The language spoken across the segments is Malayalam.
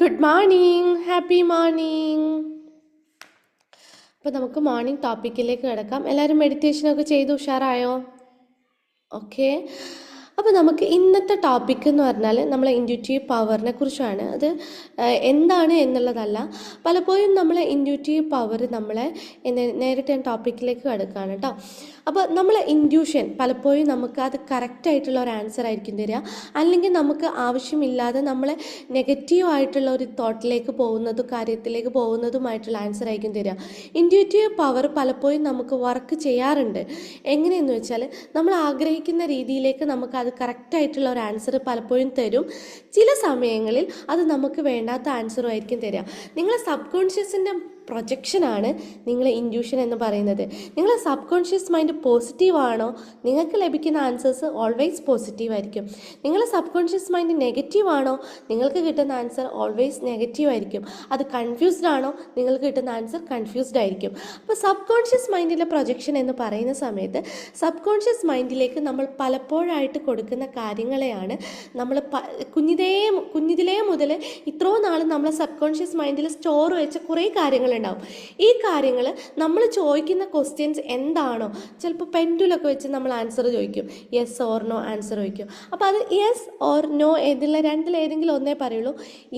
ഗുഡ് മോർണിംഗ് ഹാപ്പി മോർണിംഗ് അപ്പോൾ നമുക്ക് മോർണിംഗ് ടോപ്പിക്കിലേക്ക് കിടക്കാം. എല്ലാവരും മെഡിറ്റേഷനൊക്കെ ചെയ്ത് ഉഷാറായോ? ഓക്കെ അപ്പോൾ നമുക്ക് ഇന്നത്തെ ടോപ്പിക് എന്ന് പറഞ്ഞാൽ നമ്മൾ ഇൻഡ്യൂറ്റീവ് പവറിനെ കുറിച്ചാണ്. അത് എന്താണ് എന്നുള്ളതല്ല. പലപ്പോഴും നമ്മളെ ഇൻഡ്യൂറ്റീവ് പവർ നമ്മളെ നേരിട്ട് ഞാൻ ടോപ്പിക്കിലേക്ക് കിടക്കുകയാണ് കേട്ടോ അപ്പോൾ നമ്മൾ ഇൻഡ്യൂഷൻ പലപ്പോഴും നമുക്ക് അത് കറക്റ്റായിട്ടുള്ള ഒരു ആൻസർ ആയിരിക്കും തരിക. അല്ലെങ്കിൽ നമുക്ക് ആവശ്യമില്ലാതെ നമ്മളെ നെഗറ്റീവ് ആയിട്ടുള്ള ഒരു തോട്ടിലേക്ക് പോകുന്നതും കാര്യത്തിലേക്ക് പോകുന്നതുമായിട്ടുള്ള ആൻസർ ആയിരിക്കും തരിക. ഇൻഡ്യൂറ്റീവ് പവർ പലപ്പോഴും നമുക്ക് വർക്ക് ചെയ്യാറുണ്ട്. എങ്ങനെയെന്ന് വെച്ചാൽ നമ്മൾ ആഗ്രഹിക്കുന്ന രീതിയിലേക്ക് നമുക്ക് അത് കറക്റ്റായിട്ടുള്ള ഒരു ആൻസർ പലപ്പോഴും തരും. ചില സമയങ്ങളിൽ അത് നമുക്ക് വേണ്ടാത്ത ആൻസറും ആയിരിക്കും തരിക. നിങ്ങളെ സബ് കോൺഷ്യസിന്റെ പ്രൊജക്ഷനാണ് നിങ്ങൾ ഇൻഡ്യൂഷൻ എന്ന് പറയുന്നത്. നിങ്ങളെ സബ് കോൺഷ്യസ് മൈൻഡ് പോസിറ്റീവാണോ നിങ്ങൾക്ക് ലഭിക്കുന്ന ആൻസേഴ്സ് ഓൾവേസ് പോസിറ്റീവ് ആയിരിക്കും. നിങ്ങളെ സബ് കോൺഷ്യസ് മൈൻഡ് നെഗറ്റീവാണോ നിങ്ങൾക്ക് കിട്ടുന്ന ആൻസർ ഓൾവേസ് നെഗറ്റീവ് ആയിരിക്കും. അത് കൺഫ്യൂസ്ഡ് ആണോ? നിങ്ങൾക്ക് കിട്ടുന്ന ആൻസർ കൺഫ്യൂസ്ഡ് ആയിരിക്കും. അപ്പോൾ സബ് കോൺഷ്യസ് മൈൻഡിലെ പ്രൊജക്ഷൻ എന്ന് പറയുന്ന സമയത്ത് സബ് കോൺഷ്യസ് മൈൻഡിലേക്ക് നമ്മൾ പലപ്പോഴായിട്ട് കൊടുക്കുന്ന കാര്യങ്ങളെയാണ് നമ്മൾ കുഞ്ഞിതേ കുഞ്ഞിതിലേ മുതൽ ഇത്രയും നാൾ നമ്മളെ സബ് കോൺഷ്യസ് മൈൻഡിൽ സ്റ്റോർ വെച്ച കുറേ കാര്യങ്ങളുണ്ടാവും ഈ കാര്യങ്ങൾ നമ്മൾ ചോദിക്കുന്ന ക്വസ്റ്റ്യൻസ് എന്താണോ ചിലപ്പോൾ പെൻഡുലൊക്കെ വെച്ച് നമ്മൾ ആൻസർ ചോദിക്കും. യെസ് ഓർ നോ ആൻസർ ചോദിക്കും. അപ്പോൾ അത് യെസ് ഓർ നോ ഏതില്ല രണ്ടിലേതെങ്കിലും ഒന്നേ പറയുള്ളൂ.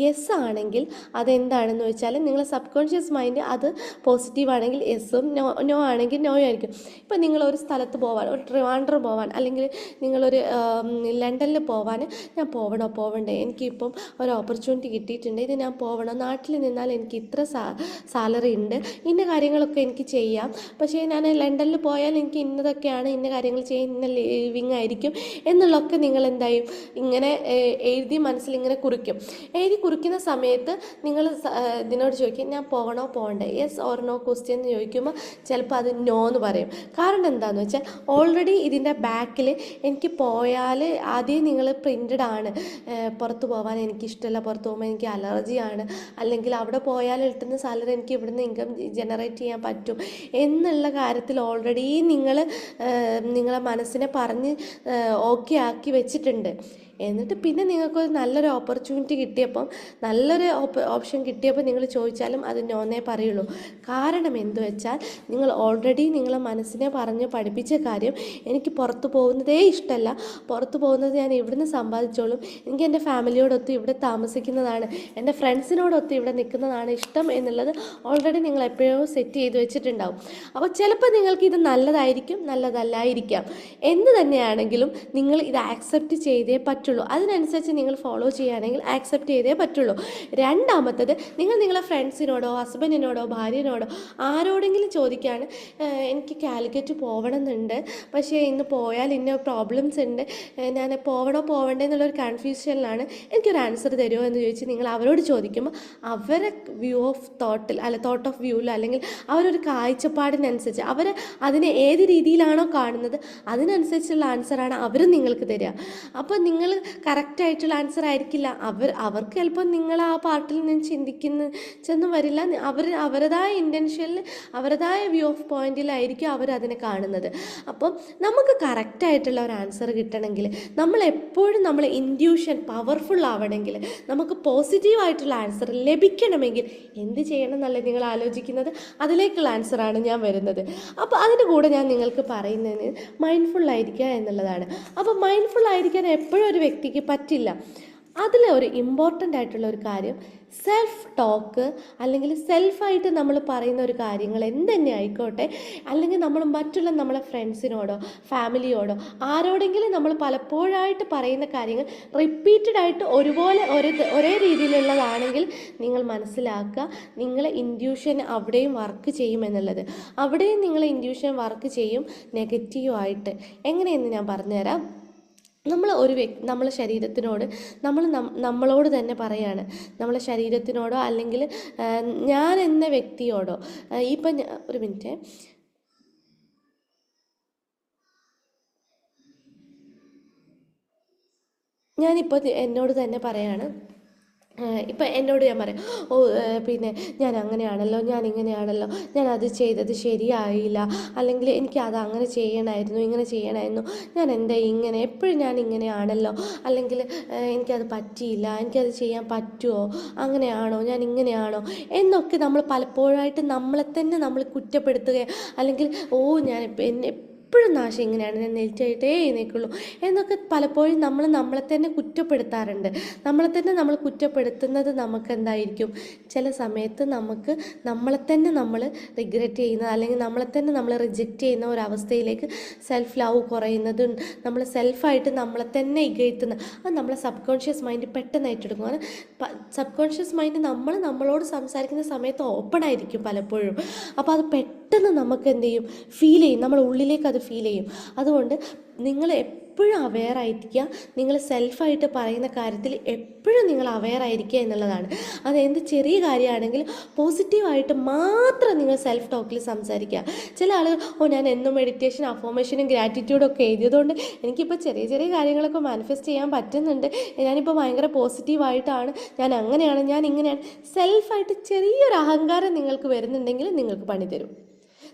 യെസ് ആണെങ്കിൽ അതെന്താണെന്ന് വെച്ചാൽ നിങ്ങളെ സബ് കോൺഷ്യസ് മൈൻഡ് അത് പോസിറ്റീവ് ആണെങ്കിൽ യെസ്സും നോ നോ ആണെങ്കിൽ നോ ആയിരിക്കും. ഇപ്പം നിങ്ങളൊരു സ്ഥലത്ത് പോവാൻ ഒരു ട്രിവാൻഡ്രം പോവാൻ അല്ലെങ്കിൽ നിങ്ങളൊരു ലണ്ടനിൽ പോവാൻ ഞാൻ പോവണോ പോവണ്ടേ? എനിക്കിപ്പം ഒരു ഓപ്പർച്യൂണിറ്റി കിട്ടിയിട്ടുണ്ട്. ഇത് ഞാൻ പോവണോ? നാട്ടിൽ നിന്നാൽ എനിക്ക് ഇത്ര സാ സാലറി ഉണ്ട്. ഇന്ന കാര്യങ്ങളൊക്കെ എനിക്ക് ചെയ്യാം. പക്ഷേ ഞാൻ ലണ്ടനിൽ പോയാൽ എനിക്ക് ഇന്നതൊക്കെയാണ് ഇന്ന കാര്യങ്ങൾ ചെയ്യാൻ ഇന്ന ലിവിങ് ആയിരിക്കും എന്നുള്ളതൊക്കെ നിങ്ങൾ എന്തായും ഇങ്ങനെ എഴുതി മനസ്സിൽ ഇങ്ങനെ കുറിക്കും. എഴുതി കുറിക്കുന്ന സമയത്ത് നിങ്ങൾ ഇതിനോട് ചോദിക്കും ഞാൻ പോകണോ? പോകണ്ടേ? യെസ് ഓർ നോ ക്വസ്റ്റ്യൻ എന്ന് ചോദിക്കുമ്പോൾ ചിലപ്പോൾ അത് നോ എന്ന് പറയും. കാരണം എന്താണെന്ന് വെച്ചാൽ ഓൾറെഡി ഇതിന്റെ ബാക്കിൽ എനിക്ക് പോയാൽ ആദ്യം നിങ്ങൾ പ്രിന്റഡ് ആണ്. പുറത്ത് പോകാൻ എനിക്കിഷ്ടമല്ല. പുറത്ത് പോകുമ്പോൾ എനിക്ക് അലർജിയാണ് അല്ലെങ്കിൽ അവിടെ പോയാൽ കിട്ടുന്ന സാലറി എനിക്ക് ഇവിടുന്ന് ഇൻകം ജനറേറ്റ് ചെയ്യാൻ പറ്റും എന്നുള്ള കാര്യത്തിൽ ഓൾറെഡി നിങ്ങൾ നിങ്ങളെ മനസ്സിനെ പറഞ്ഞ് ഓക്കെ ആക്കി വെച്ചിട്ടുണ്ട്. എന്നിട്ട് പിന്നെ നിങ്ങൾക്കൊരു നല്ലൊരു ഓപ്പർച്യൂണിറ്റി കിട്ടിയപ്പം നല്ലൊരു ഓപ്ഷൻ കിട്ടിയപ്പോൾ നിങ്ങൾ ചോദിച്ചാലും അത് നോന്നേ പറയുള്ളൂ. കാരണം എന്ത് വെച്ചാൽ നിങ്ങൾ ഓൾറെഡി നിങ്ങളെ മനസ്സിനെ പറഞ്ഞ് പഠിപ്പിച്ച കാര്യം എനിക്ക് പുറത്ത് പോകുന്നതേ ഇഷ്ടമല്ല പുറത്ത് പോകുന്നത് ഞാൻ ഇവിടുന്ന് സമ്പാദിച്ചോളും. എനിക്ക് എന്റെ ഫാമിലിയോടൊത്ത് ഇവിടെ താമസിക്കുന്നതാണ്. എന്റെ ഫ്രണ്ട്സിനോടൊത്ത് ഇവിടെ നിൽക്കുന്നതാണ് ഇഷ്ടം എന്നുള്ളത് ഓൾറെഡി നിങ്ങൾ എപ്പോഴോ സെറ്റ് ചെയ്ത് വെച്ചിട്ടുണ്ടാവും. അപ്പോൾ ചിലപ്പോൾ നിങ്ങൾക്ക് ഇത് നല്ലതായിരിക്കും നല്ലതല്ലായിരിക്കാം. എന്ത് തന്നെയാണെങ്കിലും നിങ്ങൾ ഇത് ആക്സെപ്റ്റ് ചെയ്തേ പറ്റുള്ളൂ. അതിനനുസരിച്ച് നിങ്ങൾ ഫോളോ ചെയ്യുകയാണെങ്കിൽ ആക്സെപ്റ്റ് ചെയ്തേ പറ്റുള്ളൂ. രണ്ടാമത്തത് നിങ്ങൾ നിങ്ങളെ ഫ്രണ്ട്സിനോടോ ഹസ്ബൻഡിനോടോ ഭാര്യനോടോ ആരോടെങ്കിലും ചോദിക്കുകയാണ് എനിക്ക് കാലിക്കറ്റ് പോകണം എന്നുണ്ട് പക്ഷേ ഇന്ന് പോയാൽ ഇന്ന പ്രോബ്ലംസ് ഉണ്ട്. ഞാൻ പോകണോ പോകണ്ടേ എന്നുള്ളൊരു കൺഫ്യൂഷനിലാണ് എനിക്കൊരു ആൻസർ തരുമോ? എന്ന് ചോദിച്ച് നിങ്ങൾ അവരോട് ചോദിക്കുമ്പോൾ അവരെ വ്യൂ ഓഫ് തോട്ടിൽ അല്ല തോട്ട് ഓഫ് വ്യൂവിൽ അല്ലെങ്കിൽ അവരൊരു കാഴ്ചപ്പാടിനനുസരിച്ച് അവർ അതിനെ ഏത് രീതിയിലാണോ കാണുന്നത് അതിനനുസരിച്ചുള്ള ആൻസറാണ് അവരും നിങ്ങൾക്ക് തരിക. അപ്പോൾ നിങ്ങൾ കറക്റ്റായിട്ടുള്ള ആൻസർ ആയിരിക്കില്ല. അവർ അവർക്ക് ചിലപ്പോൾ നിങ്ങൾ ആ പാർട്ടിൽ നിന്ന് ചിന്തിക്കുന്ന ചെന്ന് വരില്ല. അവർ അവരുടേതായ ഇന്റൻഷനിൽ അവരുടേതായ വ്യൂ ഓഫ് പോയിന്റിലായിരിക്കും അവർ അതിനെ കാണുന്നത്. അപ്പം നമുക്ക് കറക്റ്റായിട്ടുള്ള ഒരു ആൻസർ കിട്ടണമെങ്കിൽ നമ്മൾ എപ്പോഴും നമ്മൾ ഇൻഡ്യൂഷൻ പവർഫുൾ ആവണമെങ്കിൽ നമുക്ക് പോസിറ്റീവായിട്ടുള്ള ആൻസർ ലഭിക്കണമെങ്കിൽ എന്ത് ചെയ്യണം എന്നല്ലേ നിങ്ങൾ ആലോചിക്കുന്നത്? അതിലേക്കുള്ള ആൻസറാണ് ഞാൻ വരുന്നത്. അപ്പോൾ അതിന്റെ കൂടെ ഞാൻ നിങ്ങൾക്ക് പറയുന്നതിന് മൈൻഡ്ഫുൾ എന്നുള്ളതാണ്. അപ്പോൾ മൈൻഡ്ഫുൾ ആയിരിക്കാൻ എപ്പോഴും ഒരു വ്യക്തിക്ക് പറ്റില്ല. അതിൽ ഒരു ഇമ്പോർട്ടന്റ് ആയിട്ടുള്ള ഒരു കാര്യം സെൽഫ് ടോക്ക് അല്ലെങ്കിൽ സെൽഫായിട്ട് നമ്മൾ പറയുന്ന ഒരു കാര്യങ്ങൾ എന്തെന്നെ ആയിക്കോട്ടെ അല്ലെങ്കിൽ നമ്മൾ മറ്റുള്ള നമ്മളെ ഫ്രണ്ട്സിനോടോ ഫാമിലിയോടോ ആരോടെങ്കിലും നമ്മൾ പലപ്പോഴായിട്ട് പറയുന്ന കാര്യങ്ങൾ റിപ്പീറ്റഡ് ആയിട്ട് ഒരുപോലെ ഒരു ഒരേ രീതിയിലുള്ളതാണെങ്കിൽ നിങ്ങൾ മനസ്സിലാക്കുക നിങ്ങളെ ഇൻഡ്യൂഷൻ അവിടെയും വർക്ക് ചെയ്യും എന്നുള്ളത്. അവിടെയും നിങ്ങളെ ഇൻഡ്യൂഷൻ വർക്ക് ചെയ്യും നെഗറ്റീവായിട്ട് എങ്ങനെയെന്ന് ഞാൻ പറഞ്ഞുതരാം. നമ്മൾ ഒരു വ്യക്തി നമ്മളെ ശരീരത്തിനോട് നമ്മൾ നമ്മളോട് തന്നെ പറയാണ്. നമ്മളെ ശരീരത്തിനോടോ അല്ലെങ്കിൽ ഞാൻ എന്ന വ്യക്തിയോടോ. ഇപ്പം ഒരു മിനിറ്റ്. ഞാനിപ്പോൾ എന്നോട് തന്നെ പറയാണ്. ഇപ്പം എന്നോട് ഞാൻ പറയാം ഓ പിന്നെ ഞാൻ അങ്ങനെയാണല്ലോ ഞാൻ ഇങ്ങനെയാണല്ലോ ഞാൻ അത് ചെയ്തത് ശരിയായില്ല അല്ലെങ്കിൽ എനിക്ക് അത് അങ്ങനെ ചെയ്യണമായിരുന്നു ഇങ്ങനെ ചെയ്യണമായിരുന്നു ഞാൻ എന്താ ഇങ്ങനെ എപ്പോഴും ഞാൻ ഇങ്ങനെയാണല്ലോ അല്ലെങ്കിൽ എനിക്കത് പറ്റിയില്ല എനിക്കത് ചെയ്യാൻ പറ്റുമോ അങ്ങനെയാണോ ഞാൻ ഇങ്ങനെയാണോ എന്നൊക്കെ നമ്മൾ പലപ്പോഴായിട്ട് നമ്മളെ തന്നെ നമ്മൾ കുറ്റപ്പെടുത്തുകയോ അല്ലെങ്കിൽ ഓ ഞാൻ എപ്പോഴും നാശം ഇങ്ങനെയാണ് ഞാൻ നെൽറ്റായിട്ടേ എഴുന്നേക്കുള്ളൂ എന്നൊക്കെ പലപ്പോഴും നമ്മൾ നമ്മളെ തന്നെ കുറ്റപ്പെടുത്താറുണ്ട്. നമ്മളെ തന്നെ നമ്മൾ കുറ്റപ്പെടുത്തുന്നത് നമുക്ക് എന്തായിരിക്കും? ചില സമയത്ത് നമുക്ക് നമ്മളെ തന്നെ നമ്മൾ റിഗ്രറ്റ് ചെയ്യുന്ന അല്ലെങ്കിൽ നമ്മളെ തന്നെ നമ്മൾ റിജക്റ്റ് ചെയ്യുന്ന ഒരവസ്ഥയിലേക്ക് സെൽഫ് ലവ് കുറയുന്നതും നമ്മൾ സെൽഫായിട്ട് നമ്മളെ തന്നെ ഇകഴ്ത്തുന്ന അത് നമ്മളെ സബ് കോൺഷ്യസ് മൈൻഡ് പെട്ടെന്ന് ഏറ്റെടുക്കും കാരണം സബ് കോൺഷ്യസ് മൈൻഡ് നമ്മൾ നമ്മളോട് സംസാരിക്കുന്ന സമയത്ത് ഓപ്പൺ ആയിരിക്കും പലപ്പോഴും. അപ്പോൾ അത് പെട്ടെന്ന് നമുക്ക് എന്ത് ചെയ്യും ഫീൽ ചെയ്യും. നമ്മൾ ഉള്ളിലേക്ക് അത് ഫീൽ ചെയ്യും. അതുകൊണ്ട് നിങ്ങൾ എപ്പോഴും അവെയർ ആയിരിക്കുക. നിങ്ങൾ സെൽഫായിട്ട് പറയുന്ന കാര്യത്തിൽ എപ്പോഴും നിങ്ങൾ അവെയർ ആയിരിക്കുക എന്നുള്ളതാണ്. അത് എന്ത് ചെറിയ കാര്യമാണെങ്കിലും പോസിറ്റീവായിട്ട് മാത്രം നിങ്ങൾ സെൽഫ് ടോക്കിൽ സംസാരിക്കുക. ചില ആളുകൾ ഓ ഞാൻ എന്നും മെഡിറ്റേഷൻ അഫോമേഷനും ഗ്രാറ്റിറ്റ്യൂഡും ഒക്കെ എഴുതിയതുകൊണ്ട് എനിക്കിപ്പോൾ ചെറിയ ചെറിയ കാര്യങ്ങളൊക്കെ മാനിഫെസ്റ്റ് ചെയ്യാൻ പറ്റുന്നുണ്ട്. ഞാനിപ്പോൾ ഭയങ്കര പോസിറ്റീവായിട്ടാണ് ഞാൻ അങ്ങനെയാണ് ഞാൻ ഇങ്ങനെയാണ്. സെൽഫായിട്ട് ചെറിയൊരു അഹങ്കാരം നിങ്ങൾക്ക് വരുന്നുണ്ടെങ്കിൽ നിങ്ങൾക്ക് പണി തരും.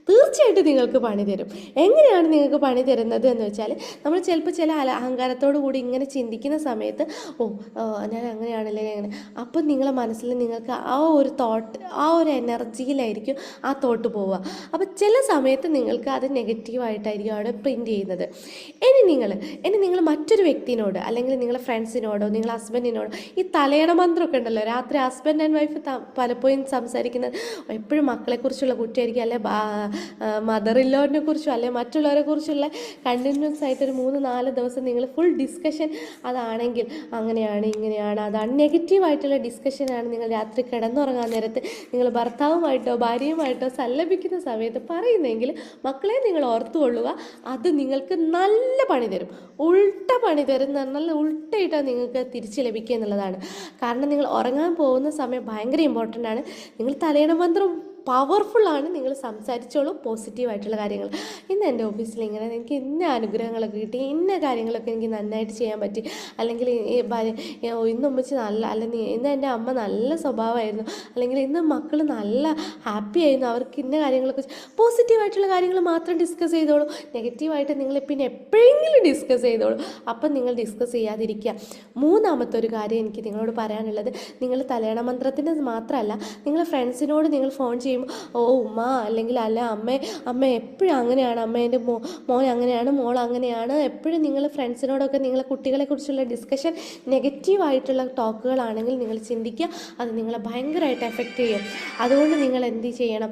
തീർച്ചയായിട്ടും നിങ്ങൾക്ക് പണി തരും. എങ്ങനെയാണ് നിങ്ങൾക്ക് പണി തരുന്നത് എന്ന് വെച്ചാൽ നമ്മൾ ചിലപ്പോൾ ചില അഹങ്കാരത്തോടു കൂടി ഇങ്ങനെ ചിന്തിക്കുന്ന സമയത്ത് ഓ ഞാൻ അങ്ങനെയാണല്ലേ അങ്ങനെ അപ്പം നിങ്ങളെ മനസ്സിൽ നിങ്ങൾക്ക് ആ ഒരു തോട്ട് ആ ഒരു എനർജിയിലായിരിക്കും ആ തോട്ട് പോവുക. അപ്പോൾ ചില സമയത്ത് നിങ്ങൾക്ക് അത് നെഗറ്റീവായിട്ടായിരിക്കും അവിടെ പ്രിന്റ് ചെയ്യുന്നത്. ഇനി നിങ്ങൾ ഇനി നിങ്ങൾ മറ്റൊരു വ്യക്തിനോട് അല്ലെങ്കിൽ നിങ്ങളെ ഫ്രണ്ട്സിനോടോ നിങ്ങളെ ഹസ്ബൻഡിനോടോ ഈ തലയണ മന്ത്രമൊക്കെ ഉണ്ടല്ലോ രാത്രി ഹസ്ബൻഡ് ആൻഡ് വൈഫ് പലപ്പോഴും സംസാരിക്കുന്നത് എപ്പോഴും മക്കളെക്കുറിച്ചുള്ള കുട്ടിയായിരിക്കും അല്ലെ മദർ ഇല്ലോനെ കുറിച്ചോ അല്ലെങ്കിൽ മറ്റുള്ളവരെ കുറിച്ചുള്ള കണ്ടിന്യൂസ് ആയിട്ട് ഒരു മൂന്ന് നാല് ദിവസം നിങ്ങൾ ഫുൾ ഡിസ്കഷൻ അതാണെങ്കിൽ അങ്ങനെയാണ് ഇങ്ങനെയാണ് അതാണ് നെഗറ്റീവായിട്ടുള്ള ഡിസ്കഷനാണ് നിങ്ങൾ രാത്രി കിടന്നുറങ്ങാൻ നേരത്ത് നിങ്ങൾ ഭർത്താവുമായിട്ടോ ഭാര്യയുമായിട്ടോ സല്ലപിക്കുന്ന സമയത്ത് പറയുന്നെങ്കിൽ മക്കളെ നിങ്ങൾ ഓർത്തുകൊള്ളുക അത് നിങ്ങൾക്ക് നല്ല പണി തരും. ഉൾട്ട പണി തരും എന്ന് പറഞ്ഞാൽ ഉൾട്ടയിട്ടാണ് നിങ്ങൾക്ക് തിരിച്ച് ലഭിക്കുക എന്നുള്ളതാണ്. കാരണം നിങ്ങൾ ഉറങ്ങാൻ പോകുന്ന സമയം ഭയങ്കര ഇമ്പോർട്ടന്റ് ആണ്. നിങ്ങൾ തലയണ മന്ത്രം പവർഫുള്ളാണ് നിങ്ങൾ സംസാരിച്ചോളൂ പോസിറ്റീവായിട്ടുള്ള കാര്യങ്ങൾ. ഇന്ന് എന്റെ ഓഫീസിൽ ഇങ്ങനെ എനിക്ക് ഇന്ന അനുഗ്രഹങ്ങളൊക്കെ കിട്ടി ഇന്ന കാര്യങ്ങളൊക്കെ എനിക്ക് നന്നായിട്ട് ചെയ്യാൻ പറ്റി. അല്ലെങ്കിൽ ഇന്ന് ഉമ്മച്ച് നല്ല അല്ലെങ്കിൽ ഇന്ന് എന്റെ അമ്മ നല്ല സ്വഭാവമായിരുന്നു. അല്ലെങ്കിൽ ഇന്ന് മക്കൾ നല്ല ഹാപ്പി ആയിരുന്നു. അവർക്ക് ഇന്ന കാര്യങ്ങളൊക്കെ പോസിറ്റീവായിട്ടുള്ള കാര്യങ്ങൾ മാത്രം ഡിസ്കസ് ചെയ്തോളൂ. നെഗറ്റീവായിട്ട് നിങ്ങൾ പിന്നെ എപ്പോഴെങ്കിലും ഡിസ്കസ് ചെയ്തോളൂ. അപ്പം നിങ്ങൾ ഡിസ്കസ് ചെയ്യാതിരിക്കുക. മൂന്നാമത്തെ ഒരു കാര്യം എനിക്ക് നിങ്ങളോട് പറയാനുള്ളത്. നിങ്ങൾ തലയണ മന്ത്രത്തിന്റെ മാത്രമല്ല നിങ്ങൾ ഫ്രണ്ട്സിനോട് നിങ്ങൾ ഫോൺ ചെയ്യുമ്പോൾ ഓ ഉമ്മ അല്ലെങ്കിൽ അല്ല അമ്മ അമ്മ എപ്പോഴും അങ്ങനെയാണ് അമ്മേന്റെ മോ മോൻ അങ്ങനെയാണ് മോൾ അങ്ങനെയാണ്. എപ്പോഴും നിങ്ങൾ ഫ്രണ്ട്സിനോടൊക്കെ നിങ്ങളെ കുട്ടികളെക്കുറിച്ചുള്ള ഡിസ്കഷൻ നെഗറ്റീവായിട്ടുള്ള ടോക്കുകളാണെങ്കിൽ നിങ്ങൾ ചിന്തിക്കുക അത് നിങ്ങളെ ഭയങ്കരമായിട്ട് എഫക്റ്റ് ചെയ്യും. അതുകൊണ്ട് നിങ്ങൾ എന്ത് ചെയ്യണം?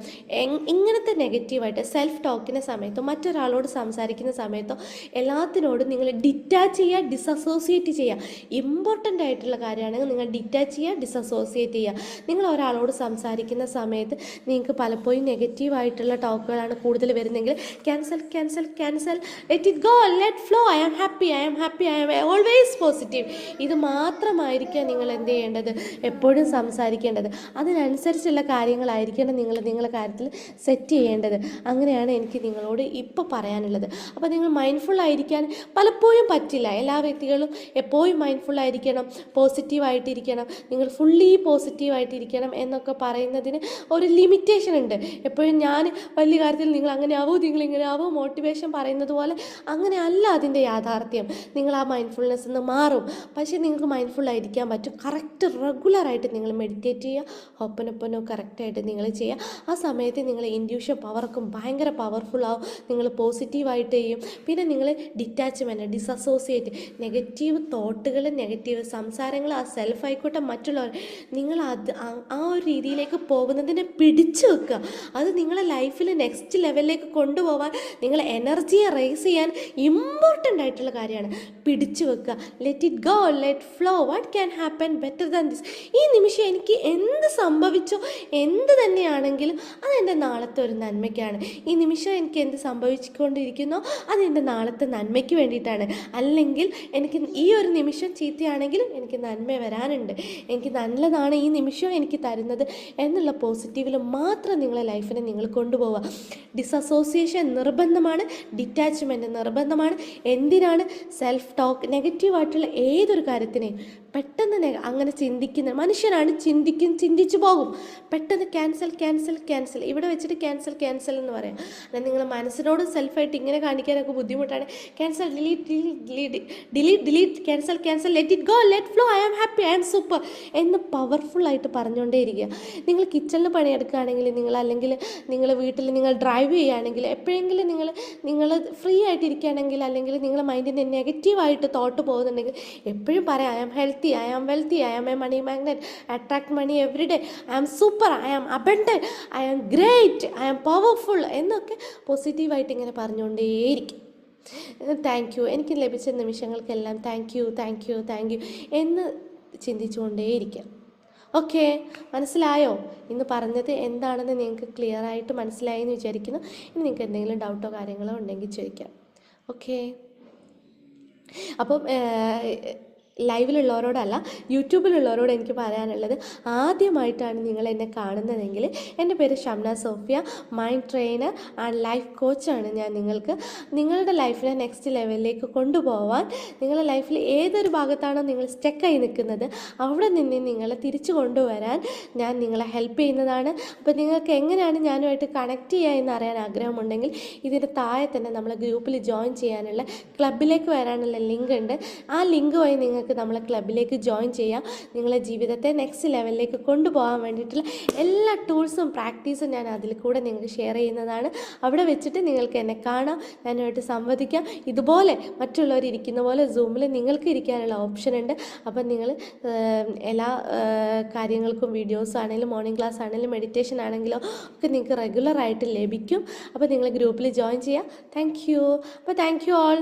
ഇങ്ങനത്തെ നെഗറ്റീവായിട്ട് സെൽഫ് ടോക്കിന്റെ സമയത്തോ മറ്റൊരാളോട് സംസാരിക്കുന്ന സമയത്തോ എല്ലാത്തിനോടും നിങ്ങൾ ഡിറ്റാച്ച് ചെയ്യുക ഡിസസോസിയേറ്റ് ചെയ്യുക. ഇമ്പോർട്ടന്റ് ആയിട്ടുള്ള കാര്യമാണെങ്കിൽ നിങ്ങൾ ഡിറ്റാച്ച് ചെയ്യുക ഡിസസോസിയേറ്റ് ചെയ്യുക. നിങ്ങൾ ഒരാളോട് സംസാരിക്കുന്ന സമയത്ത് നിങ്ങൾക്ക് പലപ്പോഴും നെഗറ്റീവ് ആയിട്ടുള്ള ടോക്കുകളാണ് കൂടുതൽ വരുന്നതെങ്കിൽ cancel cancel cancel let it go let flow I am happy I am happy I am always positive ഇത് മാത്രമായിരിക്കാം നിങ്ങൾ എന്ത് ചെയ്യേണ്ടത്? എപ്പോഴും സംസാരിക്കേണ്ടത്. അതിനനുസരിച്ചുള്ള കാര്യങ്ങളായിരിക്കണം നിങ്ങൾ നിങ്ങളുടെ കാര്യത്തിൽ സെറ്റ് ചെയ്യേണ്ടത്. അങ്ങനെയാണ് എനിക്ക് നിങ്ങളോട് ഇപ്പോൾ പറയാനുള്ളത്. അപ്പോൾ നിങ്ങൾ മൈൻഡ്ഫുൾ ആയിരിക്കാൻ പലപ്പോഴും പറ്റില്ല. എല്ലാ വ്യക്തികളും എപ്പോഴും മൈൻഡ്ഫുൾ ആയിരിക്കണം. പോസിറ്റീവായിട്ടിരിക്കണം നിങ്ങൾ ഫുള്ളി പോസിറ്റീവായിട്ടിരിക്കണം എന്നൊക്കെ പറയുന്നതിന് ഒരു ലിമിറ്റേഷൻ ഉണ്ട്. എപ്പോഴും ഞാൻ വലിയ കാര്യത്തിൽ നിങ്ങൾ അങ്ങനെ ആവോ നിങ്ങൾ ഇങ്ങനെ ആവോ മോട്ടിവേഷൻ പറയുന്നത് പോലെ അങ്ങനെ അല്ല അതിന്റെ യാഥാർത്ഥ്യം. നിങ്ങൾ ആ മൈൻഡ്ഫുൾനെസ് നിന്ന് മാറും. പക്ഷേ നിങ്ങൾക്ക് മൈൻഡ്ഫുൾ ആയിരിക്കാൻ പറ്റും. കറക്റ്റ് റെഗുലറായിട്ട് നിങ്ങൾ മെഡിറ്റേറ്റ് ചെയ്യുക. ഒപ്പനൊപ്പനോ കറക്റ്റായിട്ട് നിങ്ങൾ ചെയ്യുക. ആ സമയത്ത് നിങ്ങൾ ഇൻഡ്യൂഷൻ പവർക്കും ഭയങ്കര പവർഫുൾ ആവും. നിങ്ങൾ പോസിറ്റീവായിട്ട് ചെയ്യും. പിന്നെ നിങ്ങൾ ഡിറ്റാച്ച്മെന്റ് ഡിസസോസിയേറ്റ് നെഗറ്റീവ് തോട്ടുകൾ നെഗറ്റീവ് സംസാരങ്ങൾ ആ സെൽഫ് ആയിക്കോട്ടെ മറ്റുള്ളവർ നിങ്ങൾ അത് ആ- ഒരു രീതിയിലേക്ക് പോകുന്നതിനെ പിടിച്ചു വെക്കുക. അത് നിങ്ങളെ ലൈഫിൽ നെക്സ്റ്റ് ലെവലിലേക്ക് കൊണ്ടുപോകാൻ നിങ്ങളെ എനർജിയെ റേസ് ചെയ്യാൻ ഇമ്പോർട്ടന്റ് ആയിട്ടുള്ള കാര്യമാണ്. പിടിച്ചു വെക്കുക. Let it go let flow what can happen better than this ഈ നിമിഷം എനിക്ക് എന്ത് സംഭവിച്ചോ? എന്ത് തന്നെയാണെങ്കിലും അത് എന്റെ നാളത്തെ ഒരു നന്മയ്ക്കാണ്. ഈ നിമിഷം എനിക്ക് എന്ത് സംഭവിച്ചുകൊണ്ടിരിക്കുന്നോ? അത് എന്റെ നാളത്തെ നന്മയ്ക്ക് വേണ്ടിയിട്ടാണ്. അല്ലെങ്കിൽ എനിക്ക് ഈ ഒരു നിമിഷം ചീത്തയാണെങ്കിലും എനിക്ക് നന്മ വരാനുണ്ട്. എനിക്ക് നല്ലതാണ് ഈ നിമിഷം എനിക്ക് തരുന്നത് എന്നുള്ള പോസിറ്റീവിൽ മാത്രം നിങ്ങളെ ലൈഫിനെ നിങ്ങൾ കൊണ്ടുപോവുക. ഡിസസോസിയേഷൻ നിർബന്ധമാണ് ഡിറ്റാച്ച്മെന്റ് നിർബന്ധമാണ്. എന്തിനാണ്? സെൽഫ് ടോക്ക് നെഗറ്റീവായിട്ടുള്ള ഏതൊരു കാര്യത്തിനെയും പെട്ടെന്ന് അങ്ങനെ ചിന്തിക്കുന്ന മനുഷ്യനാണ് ചിന്തിക്കും ചിന്തിച്ചു പോകും. പെട്ടെന്ന് ക്യാൻസൽ ക്യാൻസൽ ക്യാൻസൽ ഇവിടെ വെച്ചിട്ട് ക്യാൻസൽ ക്യാൻസൽ എന്ന് പറയാം. അതായത് നിങ്ങൾ മനസ്സിനോട് സെൽഫായിട്ട് ഇങ്ങനെ കാണിക്കാനൊക്കെ ബുദ്ധിമുട്ടാണ്. Cancel delete delete delete delete cancel cancel let it go let flow I am happy I am super എന്ന് പവർഫുള്ളായിട്ട് പറഞ്ഞുകൊണ്ടേ ഇരിക്കുക നിങ്ങൾ കിച്ചണിൽ പണിയെടുക്കുകയാണെങ്കിൽ നിങ്ങൾ അല്ലെങ്കിൽ നിങ്ങൾ വീട്ടിൽ നിങ്ങൾ ഡ്രൈവ് ചെയ്യുകയാണെങ്കിൽ എപ്പോഴെങ്കിലും നിങ്ങൾ നിങ്ങൾ ഫ്രീ ആയിട്ടിരിക്കുകയാണെങ്കിൽ അല്ലെങ്കിൽ നിങ്ങളുടെ മൈൻഡിന്റെ നെഗറ്റീവായിട്ട് തോട്ട് പോകുന്നുണ്ടെങ്കിൽ എപ്പോഴും പറയാം I am healthy I am wealthy I am a money magnet attract money every day, I am super, I am abundant, I am great, I am powerful. എന്നൊക്കെ പോസിറ്റീവായിട്ട് ഇങ്ങനെ പറഞ്ഞുകൊണ്ടേയിരിക്കും. താങ്ക് യു എനിക്ക് ലഭിച്ച നിമിഷങ്ങൾക്കെല്ലാം thank you thank you thank you എന്ന് ചിന്തിച്ചുകൊണ്ടേയിരിക്കാം. ഓക്കെ മനസ്സിലായോ? ഇന്ന് പറഞ്ഞത് എന്താണെന്ന് നിങ്ങൾക്ക് ക്ലിയർ ആയിട്ട് മനസ്സിലായി എന്ന് വിചാരിക്കുന്നു. ഇനി നിങ്ങൾക്ക് എന്തെങ്കിലും ഡൗട്ടോ കാര്യങ്ങളോ ഉണ്ടെങ്കിൽ ചോദിക്കാം. ഓക്കെ അപ്പം ലൈവിലുള്ളവരോടല്ല യൂട്യൂബിലുള്ളവരോട് എനിക്ക് പറയാനുള്ളത് ആദ്യമായിട്ടാണ് നിങ്ങൾ എന്നെ കാണുന്നതെങ്കിൽ എന്റെ പേര് Shamna Sophia. Mind trainer and life കോച്ചാണ് ഞാൻ നിങ്ങൾക്ക് നിങ്ങളുടെ ലൈഫിനെ നെക്സ്റ്റ് ലെവലിലേക്ക് കൊണ്ടുപോകാൻ നിങ്ങളുടെ ലൈഫിൽ ഏതൊരു ഭാഗത്താണോ നിങ്ങൾ സ്റ്റക്കായി നിൽക്കുന്നത് അവിടെ നിന്ന് നിങ്ങളെ തിരിച്ചു കൊണ്ടുവരാൻ ഞാൻ നിങ്ങളെ ഹെൽപ്പ് ചെയ്യുന്നതാണ്. അപ്പോൾ നിങ്ങൾക്ക് എങ്ങനെയാണ് ഞാനുമായിട്ട് കണക്ട് ചെയ്യുക എന്ന് അറിയാൻ ആഗ്രഹമുണ്ടെങ്കിൽ ഇതിന്റെ താഴെ തന്നെ നമ്മളെ ഗ്രൂപ്പിൽ ജോയിൻ ചെയ്യാനുള്ള ക്ലബിലേക്ക് വരാനുള്ള ലിങ്ക് ഉണ്ട്. ആ ലിങ്ക് വഴി നിങ്ങൾക്ക് നമ്മളെ ക്ലബിലേക്ക് ജോയിൻ ചെയ്യാം. നിങ്ങളെ ജീവിതത്തെ നെക്സ്റ്റ് ലെവലിലേക്ക് കൊണ്ടുപോകാൻ വേണ്ടിയിട്ടുള്ള എല്ലാ ടൂൾസും പ്രാക്ടീസും ഞാൻ അതിൽ കൂടെ നിങ്ങൾക്ക് ഷെയർ ചെയ്യുന്നതാണ്. അവിടെ വെച്ചിട്ട് നിങ്ങൾക്ക് എന്നെ കാണാം ഞാനുമായിട്ട് സംവദിക്കാം. ഇതുപോലെ മറ്റുള്ളവർ ഇരിക്കുന്ന പോലെ സൂമിൽ നിങ്ങൾക്ക് ഇരിക്കാനുള്ള ഓപ്ഷൻ ഉണ്ട്. അപ്പം നിങ്ങൾ എല്ലാ കാര്യങ്ങൾക്കും വീഡിയോസ് ആണെങ്കിലും മോർണിംഗ് ക്ലാസ് ആണെങ്കിലും മെഡിറ്റേഷൻ ആണെങ്കിലും ഒക്കെ നിങ്ങൾക്ക് റെഗുലറായിട്ട് ലഭിക്കും. അപ്പോൾ നിങ്ങൾ ഗ്രൂപ്പിൽ ജോയിൻ ചെയ്യാം. താങ്ക് യു അപ്പോൾ താങ്ക് യു ഓൾ